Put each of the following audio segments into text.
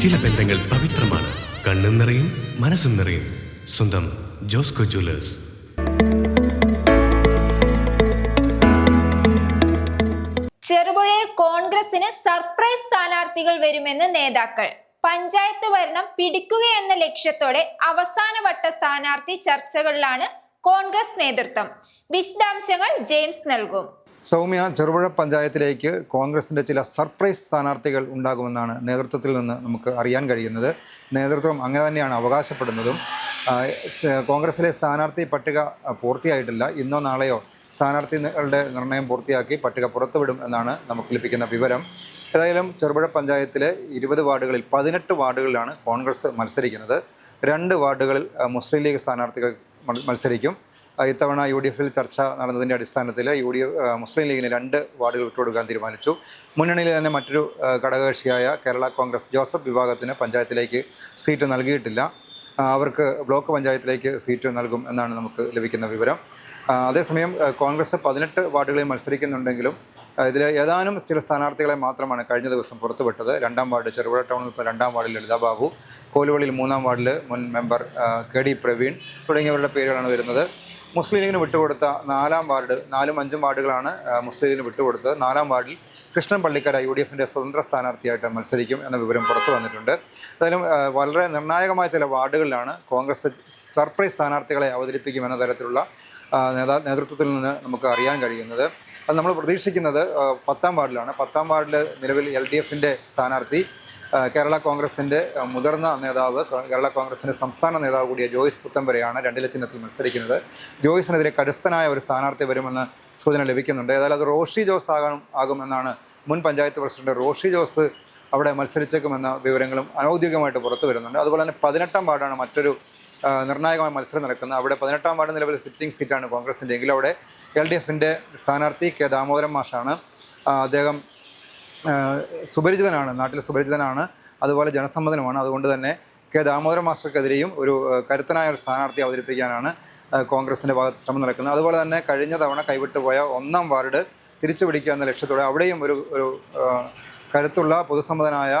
ചില ബന്ധങ്ങൾ പവിത്രമാണ്. കണ്ണും നിറയും മനസ്സും നിറയും. സ്വന്തം ജോസ്കോ ജ്വല്ലേഴ്സ്. ചെറുപുഴയിൽ കോൺഗ്രസിന് സർപ്രൈസ് സ്ഥാനാർത്ഥികൾ വരുമെന്ന് നേതാക്കൾ. പഞ്ചായത്ത് ഭരണം പിടിക്കുകയെന്ന ലക്ഷ്യത്തോടെ അവസാനവട്ട സ്ഥാനാർത്ഥി ചർച്ചകളിലാണ് കോൺഗ്രസ് നേതൃത്വം. വിശദാംശങ്ങൾ ജെയിംസ് നൽകും. സൗമ്യ ചെറുപുഴ പഞ്ചായത്തിലേക്ക് കോൺഗ്രസിന്റെ ചില സർപ്രൈസ് സ്ഥാനാർത്ഥികൾ ഉണ്ടാകുമെന്നാണ് നേതൃത്വത്തിൽ നിന്ന് നമുക്ക് അറിയാൻ കഴിയുന്നത്. നേതൃത്വം അങ്ങനെ തന്നെയാണ് അവകാശപ്പെടുന്നതും. കോൺഗ്രസിലെ സ്ഥാനാർത്ഥി പട്ടിക പൂർത്തിയായിട്ടില്ല. ഇന്നോ നാളെയോ സ്ഥാനാർത്ഥികളുടെ നിർണയം പൂർത്തിയാക്കി പട്ടിക പുറത്തുവിടും എന്നാണ് നമുക്ക് ലഭിക്കുന്ന വിവരം. ഏതായാലും ചെറുപുഴ പഞ്ചായത്തിലെ ഇരുപത് വാർഡുകളിൽ പതിനെട്ട് വാർഡുകളിലാണ് കോൺഗ്രസ് മത്സരിക്കുന്നത്. രണ്ട് വാർഡുകളിൽ മുസ്ലിം ലീഗ് സ്ഥാനാർത്ഥികൾ മത്സരിക്കും. ഇത്തവണ യു ഡി എഫിൽ ചർച്ച നടന്നതിന്റെ അടിസ്ഥാനത്തിൽ യു ഡി എഫ് മുസ്ലിം ലീഗിന് രണ്ട് വാർഡുകൾ വിട്ടുകൊടുക്കാൻ തീരുമാനിച്ചു. മുന്നണിയിൽ തന്നെ മറ്റൊരു ഘടകകക്ഷിയായ കേരള കോൺഗ്രസ് ജോസഫ് വിഭാഗത്തിന് പഞ്ചായത്തിലേക്ക് സീറ്റ് നൽകിയിട്ടില്ല. അവർക്ക് ബ്ലോക്ക് പഞ്ചായത്തിലേക്ക് സീറ്റ് നൽകും എന്നാണ് നമുക്ക് ലഭിക്കുന്ന വിവരം. അതേസമയം കോൺഗ്രസ് പതിനെട്ട് വാർഡുകളിൽ മത്സരിക്കുന്നുണ്ടെങ്കിലും ഇതിൽ ഏതാനും ചില സ്ഥാനാർത്ഥികളെ മാത്രമാണ് കഴിഞ്ഞ ദിവസം പുറത്തുവിട്ടത്. രണ്ടാം വാർഡ് ചെറുപുഴ ടൗണിൽ ഇപ്പോൾ രണ്ടാം വാർഡിൽ ലളിതാ ബാബു കോലുവളിയിൽ മൂന്നാം വാർഡിൽ മുൻ മെമ്പർ കെ ഡി പ്രവീൺ തുടങ്ങിയവരുടെ പേരുകളാണ് വരുന്നത്. മുസ്ലിം ലീഗിന് വിട്ടുകൊടുത്ത നാലാം വാർഡ് നാലും അഞ്ചും വാർഡുകളാണ് മുസ്ലിം ലീഗിന് വിട്ടുകൊടുത്തത്. നാലാം വാർഡിൽ കൃഷ്ണൻ പള്ളിക്കര യു ഡി എഫിന്റെ സ്വതന്ത്ര സ്ഥാനാർത്ഥിയായിട്ട് മത്സരിക്കും എന്ന വിവരം പുറത്തു വന്നിട്ടുണ്ട്. എന്തായാലും വളരെ നിർണായകമായ ചില വാർഡുകളിലാണ് കോൺഗ്രസ് സർപ്രൈസ് സ്ഥാനാർത്ഥികളെ അവതരിപ്പിക്കുമെന്ന തരത്തിലുള്ള നേതാ നേതൃത്വത്തിൽ നിന്ന് നമുക്ക് അറിയാൻ കഴിയുന്നത്. അത് നമ്മൾ പ്രതീക്ഷിക്കുന്നത് പത്താം വാർഡിലാണ്. പത്താം വാർഡിൽ നിലവിൽ എൽ ഡി എഫിന്റെ സ്ഥാനാർത്ഥി കേരള കോൺഗ്രസിന്റെ മുതിർന്ന നേതാവ് കേരള കോൺഗ്രസിന്റെ സംസ്ഥാന നേതാവ് കൂടിയ ജോയ്സ് പുത്തമ്പരയാണ് രണ്ടില ചിഹ്നത്തിൽ മത്സരിക്കുന്നത്. ജോയ്സിനെതിരെ കരസ്ഥനായ ഒരു സ്ഥാനാർത്ഥി വരുമെന്ന് സൂചന ലഭിക്കുന്നുണ്ട്. ഏതായാലും അത് റോഷി ജോസ് ആകണം ആകുമെന്നാണ് മുൻ പഞ്ചായത്ത് പ്രസിഡന്റ് റോഷി ജോസ് അവിടെ മത്സരിച്ചേക്കുമെന്ന വിവരങ്ങളും അനൗദ്യോഗികമായിട്ട് പുറത്തു വരുന്നുണ്ട്. അതുപോലെ തന്നെ പതിനെട്ടാം വാർഡാണ് മറ്റൊരു നിർണായകമായ മത്സരം നടക്കുന്നത്. അവിടെ പതിനെട്ടാം വാർഡ് നിലവിൽ സിറ്റിംഗ് സീറ്റാണ് കോൺഗ്രസിന്റെ എങ്കിലും അവിടെ എൽ ഡി എഫിന്റെ സ്ഥാനാർത്ഥി കെ ദാമോദരൻ മാഷാണ്. അദ്ദേഹം സുപരിചിതനാണ് നാട്ടിൽ സുപരിചിതനാണ് അതുപോലെ ജനസമ്മതനുമാണ്. അതുകൊണ്ട് തന്നെ കെ ദാമോദര മാസ്റ്റർക്കെതിരെയും ഒരു കരുത്തനായ ഒരു സ്ഥാനാർത്ഥി അവതരിപ്പിക്കാനാണ് കോൺഗ്രസിന്റെ ഭാഗത്ത് ശ്രമം നടക്കുന്നത്. അതുപോലെ തന്നെ കഴിഞ്ഞ തവണ കൈവിട്ടുപോയ ഒന്നാം വാർഡ് തിരിച്ചു പിടിക്കുക എന്ന ലക്ഷ്യത്തോടെ അവിടെയും ഒരു ഒരു കരുത്തുള്ള പൊതുസമ്മതനായ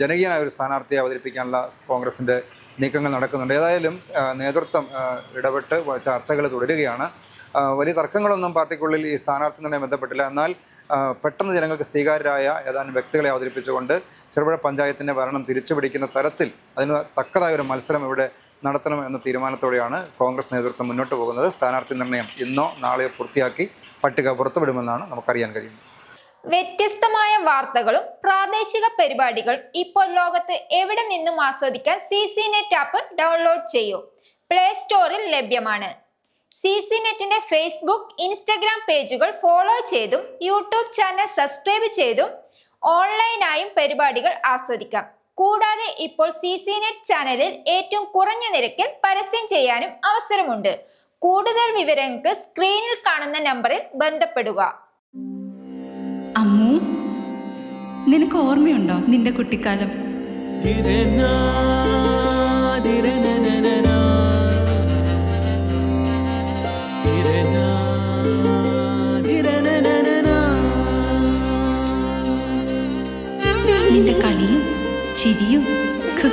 ജനകീയനായ ഒരു സ്ഥാനാർത്ഥിയെ അവതരിപ്പിക്കാനുള്ള കോൺഗ്രസിന്റെ നീക്കങ്ങൾ നടക്കുന്നുണ്ട്. ഏതായാലും നേതൃത്വം ഇടപെട്ട് ചർച്ചകൾ തുടരുകയാണ്. വലിയ തർക്കങ്ങളൊന്നും പാർട്ടിക്കുള്ളിൽ ഈ സ്ഥാനാർത്ഥി നിർണയം ബന്ധപ്പെട്ടില്ല. എന്നാൽ പെട്ടെന്ന് ജനങ്ങൾക്ക് സ്വീകാര്യരായ ഏതാനും വ്യക്തികളെ അവതരിപ്പിച്ചുകൊണ്ട് ചെറുപുഴ പഞ്ചായത്തിന്റെ ഭരണം തിരിച്ചുപിടിക്കുന്ന തരത്തിൽ അതിന് തക്കതായ ഒരു മത്സരം ഇവിടെ നടത്തണം എന്ന തീരുമാനത്തോടെയാണ് കോൺഗ്രസ് നേതൃത്വം മുന്നോട്ട് പോകുന്നത്. സ്ഥാനാർത്ഥി നിർണയം ഇന്നോ നാളെയോ പൂർത്തിയാക്കി പട്ടിക പുറത്തുവിടുമെന്നാണ് നമുക്കറിയാൻ കഴിയുന്നത്. വ്യത്യസ്തമായ വാർത്തകളും പ്രാദേശിക പരിപാടികളും ഇപ്പോൾ ലോകത്ത് എവിടെ നിന്നും ആസ്വദിക്കാൻ C C net app download ചെയ്യൂ. പ്ലേ സ്റ്റോറിൽ ലഭ്യമാണ്. സി സി നെറ്റിന്റെ ഫേസ്ബുക്ക് ഇൻസ്റ്റഗ്രാം പേജുകൾ ഫോളോ ചെയ്തും യൂട്യൂബ് ചാനൽ സബ്സ്ക്രൈബ് ചെയ്തും ഓൺലൈനായും പരിപാടികൾ ആസ്വദിക്കാം. കൂടാതെ ഇപ്പോൾ സി സി നെറ്റ് ചാനലിൽ ഏറ്റവും കുറഞ്ഞ നിരക്കിൽ പരസ്യം ചെയ്യാനും അവസരമുണ്ട്. കൂടുതൽ വിവരങ്ങൾക്ക് സ്ക്രീനിൽ കാണുന്ന നമ്പറിൽ ബന്ധപ്പെടുക. അമ്മു നിനക്ക് ഓർമ്മയുണ്ടോ നിന്റെ കുട്ടിക്കാലം?